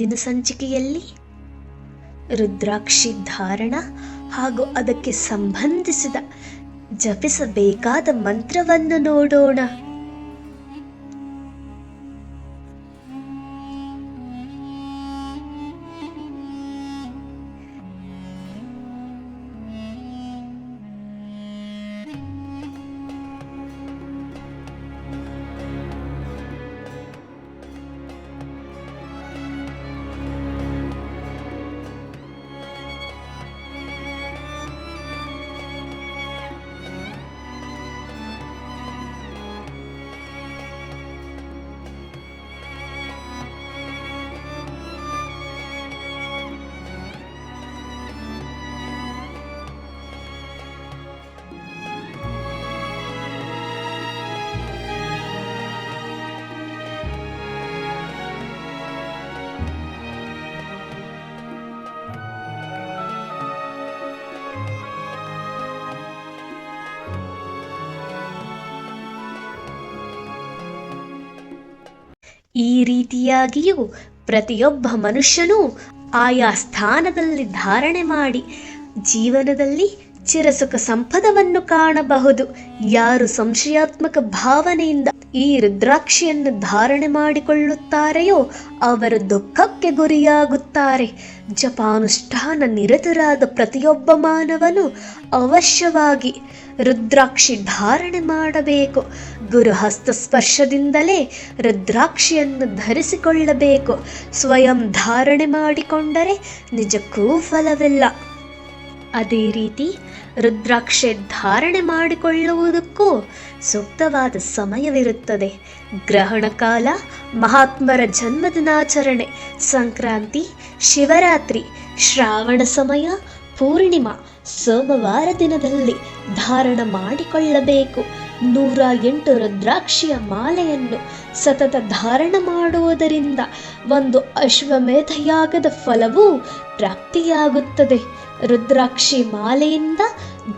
ಇಂದಿನ ಸಂಚಿಕೆಯಲ್ಲಿ ರುದ್ರಾಕ್ಷಿ ಧಾರಣ ಹಾಗೂ ಅದಕ್ಕೆ ಸಂಬಂಧಿಸಿದ ಜಪಿಸಬೇಕಾದ ಮಂತ್ರವನ್ನು ನೋಡೋಣ. ಈ ರೀತಿಯಾಗಿಯೂ ಪ್ರತಿಯೊಬ್ಬ ಮನುಷ್ಯನೂ ಆಯಾ ಸ್ಥಾನದಲ್ಲಿ ಧಾರಣೆ ಮಾಡಿ ಜೀವನದಲ್ಲಿ ಚಿರಸುಖ ಸಂಪದವನ್ನು ಕಾಣಬಹುದು. ಯಾರು ಸಂಶಯಾತ್ಮಕ ಭಾವನೆಯಿಂದ ಈ ರುದ್ರಾಕ್ಷಿಯನ್ನು ಧಾರಣೆ ಮಾಡಿಕೊಳ್ಳುತ್ತಾರೆಯೋ ಅವರು ದುಃಖಕ್ಕೆ ಗುರಿಯಾಗುತ್ತಾರೆ. ಜಪಾನುಷ್ಠಾನ ನಿರತರಾದ ಪ್ರತಿಯೊಬ್ಬ ಮಾನವನು ಅವಶ್ಯವಾಗಿ ರುದ್ರಾಕ್ಷಿ ಧಾರಣೆ ಮಾಡಬೇಕು. ಗುರು ಹಸ್ತಸ್ಪರ್ಶದಿಂದಲೇ ರುದ್ರಾಕ್ಷಿಯನ್ನು ಧರಿಸಿಕೊಳ್ಳಬೇಕು. ಸ್ವಯಂ ಧಾರಣೆ ಮಾಡಿಕೊಂಡರೆ ನಿಜಕ್ಕೂ ಫಲವಿಲ್ಲ. ಅದೇ ರೀತಿ ರುದ್ರಾಕ್ಷೆ ಧಾರಣೆ ಮಾಡಿಕೊಳ್ಳುವುದಕ್ಕೂ ಸೂಕ್ತವಾದ ಸಮಯವಿರುತ್ತದೆ. ಗ್ರಹಣ ಕಾಲ, ಮಹಾತ್ಮರ ಜನ್ಮದಿನಾಚರಣೆ ಸಂಕ್ರಾಂತಿ, ಶಿವರಾತ್ರಿ, ಶ್ರಾವಣ ಸಮಯ, ಪೂರ್ಣಿಮಾ, ಸೋಮವಾರ ದಿನದಲ್ಲಿ ಧಾರಣ ಮಾಡಿಕೊಳ್ಳಬೇಕು. ನೂರ ಎಂಟು ರುದ್ರಾಕ್ಷಿಯ ಮಾಲೆಯನ್ನು ಸತತ ಧಾರಣ ಮಾಡುವುದರಿಂದ ಒಂದು ಅಶ್ವಮೇಧ ಯಾಗದ ಫಲವೂ ಪ್ರಾಪ್ತಿಯಾಗುತ್ತದೆ. ರುದ್ರಾಕ್ಷಿ ಮಾಲೆಯಿಂದ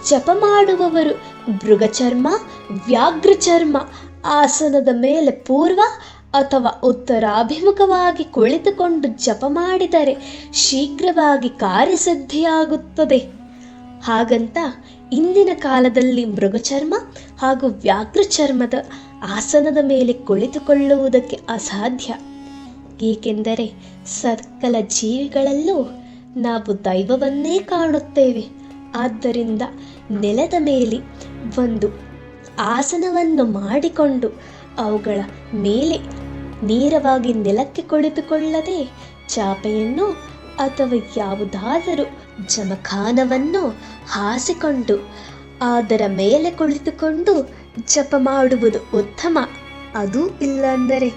ಜಪ ಮಾಡುವವರು ಮೃಗಚರ್ಮ ವ್ಯಾಘ್ರ ಚರ್ಮ ಆಸನದ ಮೇಲೆ ಪೂರ್ವ ಅಥವಾ ಉತ್ತರಾಭಿಮುಖವಾಗಿ ಕುಳಿತುಕೊಂಡು ಜಪ ಮಾಡಿದರೆ ಶೀಘ್ರವಾಗಿ ಕಾರ್ಯಸಿದ್ಧಿಯಾಗುತ್ತದೆ. ಹಾಗಂತ ಇಂದಿನ ಕಾಲದಲ್ಲಿ ಮೃಗಚರ್ಮ ಹಾಗೂ ವ್ಯಾಘ್ರ ಚರ್ಮದ ಆಸನದ ಮೇಲೆ ಕುಳಿತುಕೊಳ್ಳುವುದಕ್ಕೆ ಅಸಾಧ್ಯ. ಏಕೆಂದರೆ ಸಕಲ ಜೀವಿಗಳಲ್ಲೂ ನಾವು ದೈವವನ್ನೇ ಕಾಣುತ್ತೇವೆ. ಆದ್ದರಿಂದ ನೆಲದ ಮೇಲೆ ಒಂದು ಆಸನವನ್ನು ಮಾಡಿಕೊಂಡು ಅವುಗಳ ಮೇಲೆ ನೇರವಾಗಿ ನೆಲಕ್ಕೆ ಕುಳಿತುಕೊಳ್ಳದೆ ಚಾಪೆಯನ್ನು ಅಥವಾ ಯಾವುದಾದರೂ ಜಮಖಾನವನ್ನು ಹಾಸಿಕೊಂಡು, ಅದರ ಮೇಲೆ ಕುಳಿತುಕೊಂಡು ಜಪ ಮಾಡುವುದು ಉತ್ತಮ. ಅದು ಇಲ್ಲಾಂದರೆ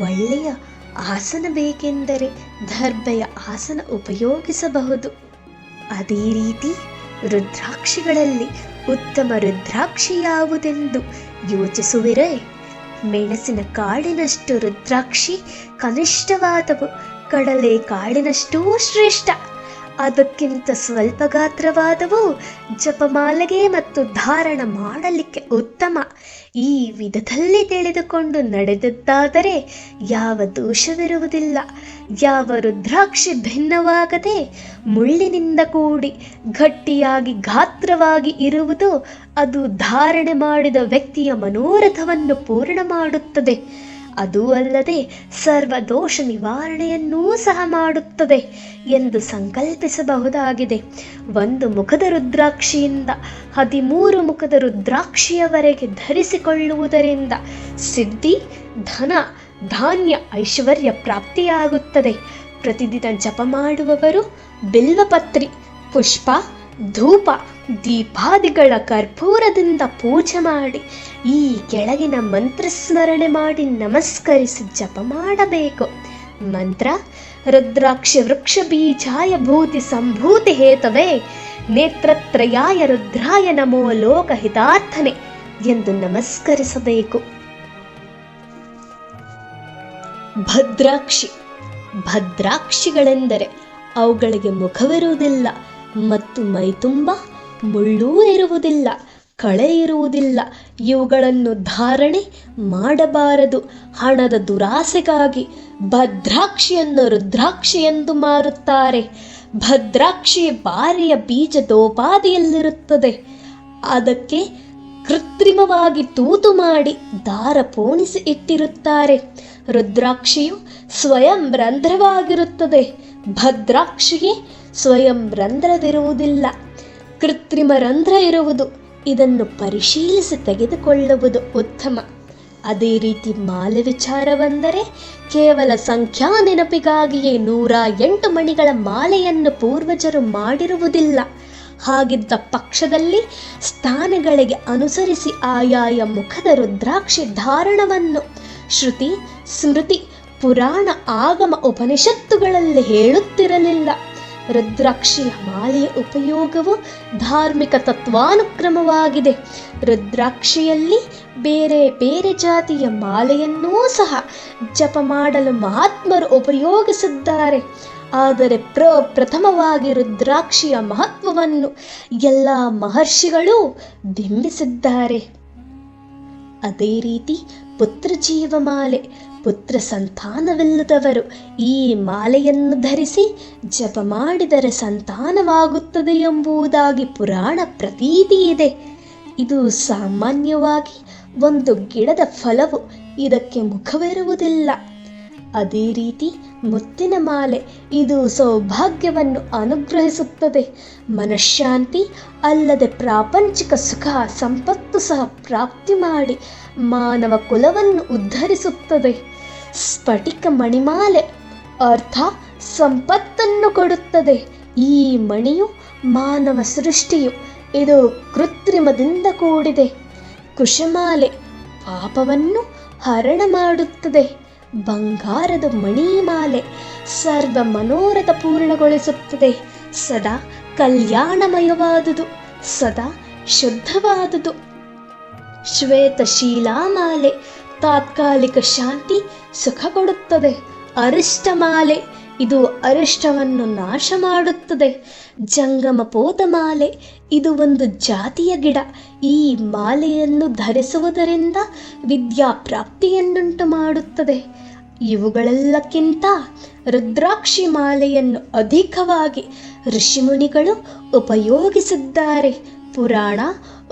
ಒಳ್ಳೆಯ ಆಸನ ಬೇಕೆಂದರೆ ದರ್ಬೆಯ ಆಸನ ಉಪಯೋಗಿಸಬಹುದು. ಅದೇ ರೀತಿ ರುದ್ರಾಕ್ಷಿಗಳಲ್ಲಿ ಉತ್ತಮ ರುದ್ರಾಕ್ಷಿ ಯಾವುದೆಂದು ಯೋಚಿಸುವಿರೇ? ಮೆಣಸಿನ ಕಾಡಿನಷ್ಟು ರುದ್ರಾಕ್ಷಿ ಕನಿಷ್ಠವಾದವು, ಕಡಲೆ ಕಾಡಿನಷ್ಟೂ ಶ್ರೇಷ್ಠ. ಅದಕ್ಕಿಂತ ಸ್ವಲ್ಪ ಗಾತ್ರವಾದವು ಜಪಮಾಲೆಗೆ ಮತ್ತು ಧಾರಣ ಮಾಡಲಿಕ್ಕೆ ಉತ್ತಮ. ಈ ವಿಧದಲ್ಲಿ ತಿಳಿದುಕೊಂಡು ನಡೆದದ್ದಾದರೆ ಯಾವ ದೋಷವಿರುವುದಿಲ್ಲ. ಯಾವ ರುದ್ರಾಕ್ಷಿ ಭಿನ್ನವಾಗದೆ ಮುಳ್ಳಿನಿಂದ ಕೂಡಿ ಗಟ್ಟಿಯಾಗಿ ಗಾತ್ರವಾಗಿ ಇರುವುದು ಅದು ಧಾರಣೆ ಮಾಡಿದ ವ್ಯಕ್ತಿಯ ಮನೋರಥವನ್ನು ಪೂರ್ಣ ಮಾಡುತ್ತದೆ. ಅದೂ ಅಲ್ಲದೆ ಸರ್ವದೋಷ ನಿವಾರಣೆಯನ್ನೂ ಸಹ ಮಾಡುತ್ತದೆ ಎಂದು ಸಂಕಲ್ಪಿಸಬಹುದಾಗಿದೆ. ಒಂದು ಮುಖದ ರುದ್ರಾಕ್ಷಿಯಿಂದ ಹದಿಮೂರು ಮುಖದ ರುದ್ರಾಕ್ಷಿಯವರೆಗೆ ಧರಿಸಿಕೊಳ್ಳುವುದರಿಂದ ಸಿದ್ಧಿ, ಧನ, ಧಾನ್ಯ, ಐಶ್ವರ್ಯ ಪ್ರಾಪ್ತಿಯಾಗುತ್ತದೆ. ಪ್ರತಿದಿನ ಜಪ ಮಾಡುವವರು ಬಿಲ್ವಪತ್ರಿ, ಪುಷ್ಪ, ಧೂಪ ದೀಪಾದಿಗಳ ಕರ್ಪೂರದಿಂದ ಪೂಜೆ ಮಾಡಿ, ಈ ಕೆಳಗಿನ ಮಂತ್ರಸ್ಮರಣೆ ಮಾಡಿ ನಮಸ್ಕರಿಸಿ ಜಪ ಮಾಡಬೇಕು. ಮಂತ್ರ, ರುದ್ರಾಕ್ಷ ವೃಕ್ಷ ಬೀಜಾಯ ಭೂತಿ ಸಂಭೂತಿ ಹೇತವೇ, ನೇತ್ರತ್ರಯಾಯ ರುದ್ರಾಯ ನಮೋ ಲೋಕಹಿತಾರ್ಥನೆ ಎಂದು ನಮಸ್ಕರಿಸಬೇಕು. ಭದ್ರಾಕ್ಷಿ, ಭದ್ರಾಕ್ಷಿಗಳೆಂದರೆ ಅವುಗಳಿಗೆ ಮುಖವಿರುವುದಿಲ್ಲ, ಮತ್ತು ಮೈತುಂಬ ಮುಳ್ಳೂ ಇರುವುದಿಲ್ಲ ಕಳೆ ಇರುವುದಿಲ್ಲ ಇವುಗಳನ್ನು ಧಾರಣೆ ಮಾಡಬಾರದು. ಹಣದ ದುರಾಸೆಗಾಗಿ ಭದ್ರಾಕ್ಷಿಯನ್ನು ರುದ್ರಾಕ್ಷಿ ಎಂದು ಮಾರುತ್ತಾರೆ. ಭದ್ರಾಕ್ಷಿ ಬಾರಿಯ ಬೀಜದೋಪಾದಿಯಲ್ಲಿರುತ್ತದೆ. ಅದಕ್ಕೆ ಕೃತ್ರಿಮವಾಗಿ ತೂತು ಮಾಡಿ ದಾರ ಪೋಣಿಸಿ ಇಟ್ಟಿರುತ್ತಾರೆ. ರುದ್ರಾಕ್ಷಿಯು ಸ್ವಯಂ ರಂಧ್ರವಾಗಿರುತ್ತದೆ. ಭದ್ರಾಕ್ಷಿಗೆ ಸ್ವಯಂ ರಂಧ್ರವಿರುವುದಿಲ್ಲ. ಕೃತ್ರಿಮ ರಂಧ್ರ ಇರುವುದು. ಇದನ್ನು ಪರಿಶೀಲಿಸಿ ತೆಗೆದುಕೊಳ್ಳುವುದು ಉತ್ತಮ. ಅದೇ ರೀತಿ ಮಾಲೆ ವಿಚಾರವೆಂದರೆ ಕೇವಲ ಸಂಖ್ಯಾ ನೆನಪಿಗಾಗಿಯೇ ನೂರ ಎಂಟು ಮಣಿಗಳ ಮಾಲೆಯನ್ನು ಪೂರ್ವಜರು ಮಾಡಿರುವುದಿಲ್ಲ. ಹಾಗಿದ್ದ ಪಕ್ಷದಲ್ಲಿ ಸ್ಥಾನಗಳಿಗೆ ಅನುಸರಿಸಿ ಆಯಾಯ ಮುಖದ ರುದ್ರಾಕ್ಷಿ ಧಾರಣವನ್ನು ಶ್ರುತಿ, ಸ್ಮೃತಿ, ಪುರಾಣ, ಆಗಮ ಉಪನಿಷತ್ತುಗಳಲ್ಲಿ ಹೇಳುತ್ತಿರಲಿಲ್ಲ. ರುದ್ರಾಕ್ಷಿಯ ಮಾಲೆಯ ಉಪಯೋಗವು ಧಾರ್ಮಿಕ ತತ್ವಾನುಕ್ರಮವಾಗಿದೆ. ರುದ್ರಾಕ್ಷಿಯಲ್ಲಿ ಬೇರೆ ಬೇರೆ ಜಾತಿಯ ಮಾಲೆಯನ್ನೂ ಸಹ ಜಪ ಮಾಡಲು ಮಹಾತ್ಮರು ಉಪಯೋಗಿಸಿದ್ದಾರೆ. ಆದರೆ ಪ್ರ ಪ್ರಥಮವಾಗಿ ರುದ್ರಾಕ್ಷಿಯ ಮಹತ್ವವನ್ನು ಎಲ್ಲ ಮಹರ್ಷಿಗಳು ಬಿಂಬಿಸಿದ್ದಾರೆ. ಅದೇ ರೀತಿ ಪುತ್ರ ಜೀವಮಾಲೆ ಪುತ್ರ ಸಂತಾನವಿಲ್ಲದವರು ಈ ಮಾಲೆಯನ್ನು ಧರಿಸಿ ಜಪ ಮಾಡಿದರೆ ಸಂತಾನವಾಗುತ್ತದೆ ಎಂಬುದಾಗಿ ಪುರಾಣ ಪ್ರತೀತಿ ಇದೆ. ಇದು ಸಾಮಾನ್ಯವಾಗಿ ಒಂದು ಗಿಡದ ಫಲವು ಇದಕ್ಕೆ ಮುಖವಿರುವುದಿಲ್ಲ. ಅದೇ ರೀತಿ ಮುತ್ತಿನ ಮಾಲೆ ಇದು ಸೌಭಾಗ್ಯವನ್ನು ಅನುಗ್ರಹಿಸುತ್ತದೆ. ಮನಃಶಾಂತಿ ಅಲ್ಲದೆ ಪ್ರಾಪಂಚಿಕ ಸುಖ, ಸಂಪತ್ತು ಸಹ ಪ್ರಾಪ್ತಿ ಮಾಡಿ ಮಾನವ ಕುಲವನ್ನು ಉದ್ಧರಿಸುತ್ತದೆ. ಸ್ಫಟಿಕ ಮಣಿಮಾಲೆ ಅರ್ಥ ಸಂಪತ್ತನ್ನು ಕೊಡುತ್ತದೆ. ಈ ಮಣಿಯು ಮಾನವ ಸೃಷ್ಟಿಯು. ಇದು ಕೃತ್ರಿಮದಿಂದ ಕೂಡಿದೆ. ಕುಶಮಾಲೆ ಪಾಪವನ್ನು ಹರಣ ಮಾಡುತ್ತದೆ. ಬಂಗಾರದ ಮಣಿಮಾಲೆ ಸರ್ವ ಮನೋರಥ ಪೂರ್ಣಗೊಳಿಸುತ್ತದೆ. ಸದಾ ಕಲ್ಯಾಣಮಯವಾದುದು, ಸದಾ ಶುದ್ಧವಾದುದು. ಶ್ವೇತಶೀಲಾಮಾಲೆ ತಾತ್ಕಾಲಿಕ ಶಾಂತಿ ಸುಖ ಕೊಡುತ್ತದೆ. ಅರಿಷ್ಟಮಾಲೆ, ಇದು ಅರಿಷ್ಟವನ್ನು ನಾಶ ಮಾಡುತ್ತದೆ. ಜಂಗಮ ಮಾಲೆ ಇದು ಒಂದು ಜಾತಿಯ ಗಿಡ. ಈ ಮಾಲೆಯನ್ನು ಧರಿಸುವುದರಿಂದ ವಿದ್ಯಾಪ್ರಾಪ್ತಿಯನ್ನುಂಟು ಮಾಡುತ್ತದೆ. ಇವುಗಳೆಲ್ಲಕ್ಕಿಂತ ರುದ್ರಾಕ್ಷಿ ಮಾಲೆಯನ್ನು ಅಧಿಕವಾಗಿ ಋಷಿಮುನಿಗಳು ಉಪಯೋಗಿಸಿದ್ದಾರೆ. ಪುರಾಣ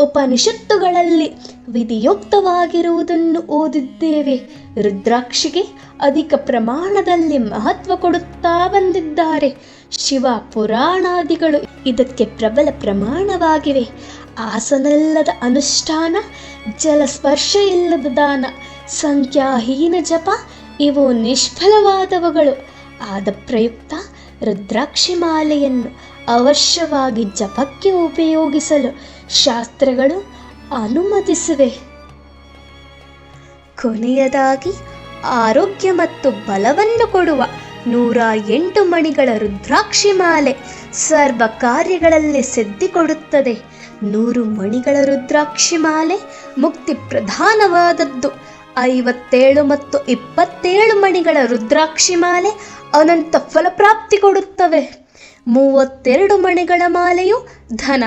ಉಪನಿಷತ್ತುಗಳಲ್ಲಿ ವಿಧಿಯುಕ್ತವಾಗಿರುವುದನ್ನು ಓದಿದ್ದೇವೆ. ರುದ್ರಾಕ್ಷಿಗೆ ಅಧಿಕ ಪ್ರಮಾಣದಲ್ಲಿ ಮಹತ್ವ ಕೊಡುತ್ತಾ ಬಂದಿದ್ದಾರೆ. ಶಿವ ಪುರಾಣಾದಿಗಳು ಇದಕ್ಕೆ ಪ್ರಬಲ ಪ್ರಮಾಣವಾಗಿವೆ. ಆಸನಲ್ಲದ ಅನುಷ್ಠಾನ ಜಲಸ್ಪರ್ಶ ಇಲ್ಲದ ದಾನ, ಸಂಖ್ಯಾಹೀನ ಜಪ ಇವು ನಿಷ್ಫಲವಾದವುಗಳು. ಆದ ಪ್ರಯುಕ್ತ ರುದ್ರಾಕ್ಷಿ ಮಾಲೆಯನ್ನು ಅವಶ್ಯವಾಗಿ ಜಪಕ್ಕೆ ಉಪಯೋಗಿಸಲು ಶಾಸ್ತ್ರಗಳು ಅನುಮತಿಸಿವೆ. ಕೊನೆಯದಾಗಿ, ಆರೋಗ್ಯ ಮತ್ತು ಬಲವನ್ನು ಕೊಡುವ ನೂರ ಎಂಟು ಮಣಿಗಳ ರುದ್ರಾಕ್ಷಿ ಮಾಲೆ ಸರ್ವ ಕಾರ್ಯಗಳಲ್ಲಿ ಸಿದ್ಧಿ ಕೊಡುತ್ತದೆ. ನೂರು ಮಣಿಗಳ ರುದ್ರಾಕ್ಷಿ ಮಾಲೆ ಮುಕ್ತಿ ಪ್ರಧಾನವಾದದ್ದು. ಐವತ್ತೇಳು ಮತ್ತು ಇಪ್ಪತ್ತೇಳು ಮಣಿಗಳ ರುದ್ರಾಕ್ಷಿ ಮಾಲೆ ಅನಂತ ಫಲಪ್ರಾಪ್ತಿ ಕೊಡುತ್ತವೆ. ಮೂವತ್ತೆರಡು ಮಣಿಗಳ ಮಾಲೆಯು ಧನ,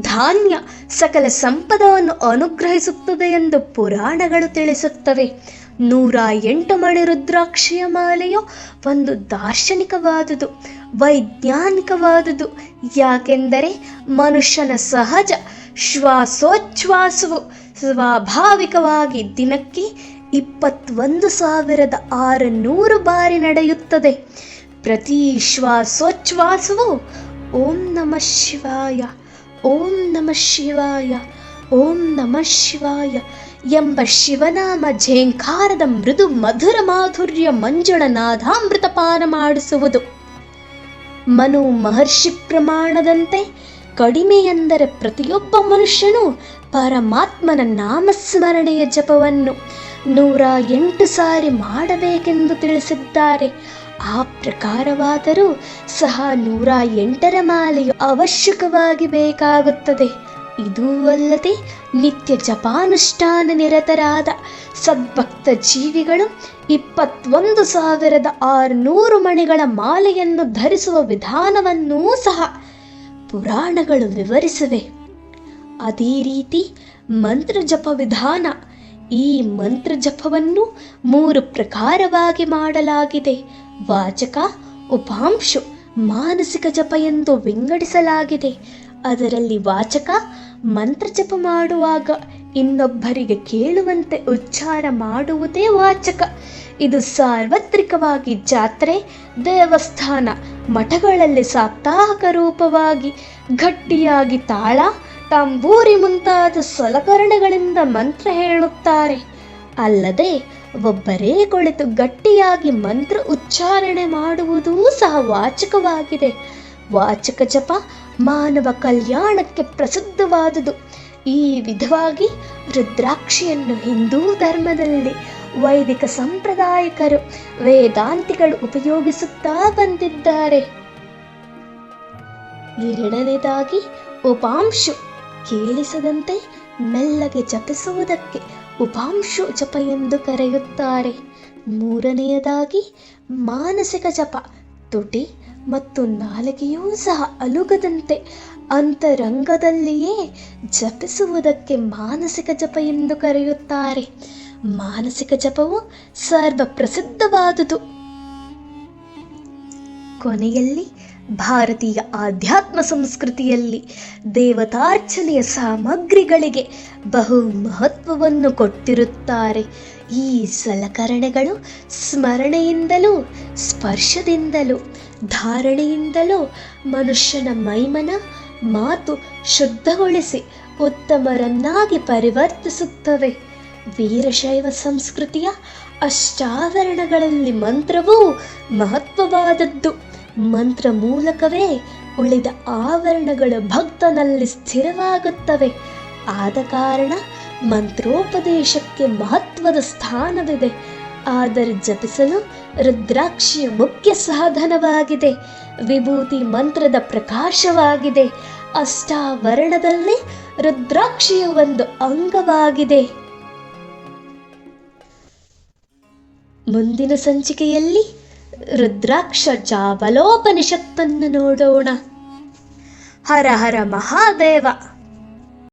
ಧಾನ್ಯ, ಸಕಲ ಸಂಪದವನ್ನು ಅನುಗ್ರಹಿಸುತ್ತದೆ ಎಂದು ಪುರಾಣಗಳು ತಿಳಿಸುತ್ತವೆ. ನೂರ ಎಂಟು ಮಣಿ ರುದ್ರಾಕ್ಷಿಯ ಮಾಲೆಯು ಒಂದು ದಾರ್ಶನಿಕವಾದುದು. ವೈಜ್ಞಾನಿಕವಾದುದು. ಯಾಕೆಂದರೆ ಮನುಷ್ಯನ ಸಹಜ ಶ್ವಾಸೋಚ್ಛ್ವಾಸವು ಸ್ವಾಭಾವಿಕವಾಗಿ ದಿನಕ್ಕೆ ಇಪ್ಪತ್ತೊಂದು ಸಾವಿರದ ಆರುನೂರು ಬಾರಿ ನಡೆಯುತ್ತದೆ. ಪ್ರತಿ ಶ್ವಾಸೋಚ್ಛ್ವಾಸವು ಓಂ ನಮ ಶಿವಾಯ, ಓಂ ನಮ ಶಿವಾಯ, ಓಂ ನಮ ಶಿವಾಯ ಎಂಬ ಶಿವನಾಮ ಝೇಂಕಾರದ ಮೃದು ಮಧುರ ಮಾಧುರ್ಯ ಮಂಜುಳ ನಾದಾಮೃತ ಪಾನ ಮಾಡಿಸುವುದು. ಮನು ಮಹರ್ಷಿ ಪ್ರಮಾಣದಂತೆ ಕಡಿಮೆ ಎಂದರೆ ಪ್ರತಿಯೊಬ್ಬ ಮನುಷ್ಯನು ಪರಮಾತ್ಮನ ನಾಮಸ್ಮರಣೆಯ ಜಪವನ್ನು ನೂರ ಎಂಟು ಸಾರಿ ಮಾಡಬೇಕೆಂದು ತಿಳಿಸಿದ್ದಾರೆ. ಆ ಪ್ರಕಾರವಾದರೂ ಸಹ ನೂರ ಎಂಟರ ಮಾಲೆಯು ಅವಶ್ಯಕವಾಗಿ ಬೇಕಾಗುತ್ತದೆ. ಇದೂ ಅಲ್ಲದೆ ನಿತ್ಯ ಜಪಾನುಷ್ಠಾನ ನಿರತರಾದ ಸದ್ಭಕ್ತ ಜೀವಿಗಳು ಇಪ್ಪತ್ತೊಂದು ಸಾವಿರದ ಆರುನೂರು ಮಣಿಗಳ ಮಾಲೆಯನ್ನು ಧರಿಸುವ ವಿಧಾನವನ್ನೂ ಸಹ ಪುರಾಣಗಳು ವಿವರಿಸಿವೆ. ಅದೇ ರೀತಿ ಮಂತ್ರ ಜಪ ವಿಧಾನ, ಈ ಮಂತ್ರ ಜಪವನ್ನು ಮೂರು ಪ್ರಕಾರವಾಗಿ ಮಾಡಲಾಗಿದೆ. ವಾಚಕ, ಉಪಾಂಶು, ಮಾನಸಿಕ ಜಪ ಎಂದು ವಿಂಗಡಿಸಲಾಗಿದೆ. ಅದರಲ್ಲಿ ವಾಚಕ ಮಂತ್ರ ಜಪ ಮಾಡುವಾಗ ಇನ್ನೊಬ್ಬರಿಗೆ ಕೇಳುವಂತೆ ಉಚ್ಚಾರ ಮಾಡುವುದೇ ವಾಚಕ. ಇದು ಸಾರ್ವತ್ರಿಕವಾಗಿ ಜಾತ್ರೆ, ದೇವಸ್ಥಾನ, ಮಠಗಳಲ್ಲಿ ಸಾಪ್ತಾಹಿಕ ರೂಪವಾಗಿ ಗಟ್ಟಿಯಾಗಿ ತಾಳ, ತಂಬೂರಿ ಮುಂತಾದ ಸಲಕರಣೆಗಳಿಂದ ಮಂತ್ರ ಹೇಳುತ್ತಾರೆ. ಅಲ್ಲದೆ ಒಬ್ಬರೇ ಕುಳಿತು ಗಟ್ಟಿಯಾಗಿ ಮಂತ್ರ ಉಚ್ಚಾರಣೆ ಮಾಡುವುದೂ ಸಹ ವಾಚಕವಾಗಿದೆ. ವಾಚಕ ಜಪ ಮಾನವ ಕಲ್ಯಾಣಕ್ಕೆ ಪ್ರಸಿದ್ಧವಾದುದು. ಈ ವಿಧವಾಗಿ ರುದ್ರಾಕ್ಷಿಯನ್ನು ಹಿಂದೂ ಧರ್ಮದಲ್ಲಿ ವೈದಿಕ ಸಂಪ್ರದಾಯಕರು, ವೇದಾಂತಿಗಳು ಉಪಯೋಗಿಸುತ್ತಾ ಬಂದಿದ್ದಾರೆ. ಎರಡನೇದಾಗಿ ಉಪಾಂಶು. ಕೇಳಿಸದಂತೆ ಮೆಲ್ಲಗೆ ಜಪಿಸುವುದಕ್ಕೆ ಉಪಾಂಶು ಜಪ ಎಂದು ಕರೆಯುತ್ತಾರೆ. ಮೂರನೆಯದಾಗಿ ಮಾನಸಿಕ ಜಪ. ತುಟಿ ಮತ್ತು ನಾಲಿಗೆಯೂ ಸಹ ಅಲುಗದಂತೆ ಅಂತರಂಗದಲ್ಲಿಯೇ ಜಪಿಸುವುದಕ್ಕೆ ಮಾನಸಿಕ ಜಪ ಎಂದು ಕರೆಯುತ್ತಾರೆ. ಮಾನಸಿಕ ಜಪವು ಸರ್ವ ಪ್ರಸಿದ್ಧವಾದುದು. ಕೊನೆಯಲ್ಲಿ ಭಾರತೀಯ ಆಧ್ಯಾತ್ಮ ಸಂಸ್ಕೃತಿಯಲ್ಲಿ ದೇವತಾರ್ಚನೆಯ ಸಾಮಗ್ರಿಗಳಿಗೆ ಬಹು ಮಹತ್ವವನ್ನು ಕೊಟ್ಟಿರುತ್ತಾರೆ. ಈ ಸಲಕರಣೆಗಳು ಸ್ಮರಣೆಯಿಂದಲೂ ಸ್ಪರ್ಶದಿಂದಲೂ ಧಾರಣೆಯಿಂದಲೂ ಮನುಷ್ಯನ ಮೈಮನ ಮಾತು ಶುದ್ಧಗೊಳಿಸಿ ಉತ್ತಮರನ್ನಾಗಿ ಪರಿವರ್ತಿಸುತ್ತವೆ. ವೀರಶೈವ ಸಂಸ್ಕೃತಿಯ ಅಷ್ಟಾವರಣಗಳಲ್ಲಿ ಮಂತ್ರವೂ ಮಹತ್ವವಾದದ್ದು. ಮಂತ್ರ ಮೂಲಕವೇ ಉಳಿದ ಆವರಣಗಳು ಭಕ್ತನಲ್ಲಿ ಸ್ಥಿರವಾಗುತ್ತವೆ. ಆದ ಕಾರಣ ಮಂತ್ರೋಪದೇಶಕ್ಕೆ ಮಹತ್ವದ ಸ್ಥಾನವಿದೆ. ಆದರೆ ಜಪಿಸಲು ರುದ್ರಾಕ್ಷಿಯ ಮುಖ್ಯ ಸಾಧನವಾಗಿದೆ. ವಿಭೂತಿ ಮಂತ್ರದ ಪ್ರಕಾಶವಾಗಿದೆ. ಅಷ್ಟಾವರಣದಲ್ಲಿ ರುದ್ರಾಕ್ಷಿಯ ಒಂದು ಅಂಗವಾಗಿದೆ. ಮುಂದಿನ ಸಂಚಿಕೆಯಲ್ಲಿ ರುದ್ರಾಕ್ಷ ಜಾವಲೋಪನಿಷತ್ತನ್ನು ನೋಡೋಣ. ಹರ ಹರ ಮಹಾದೇವ.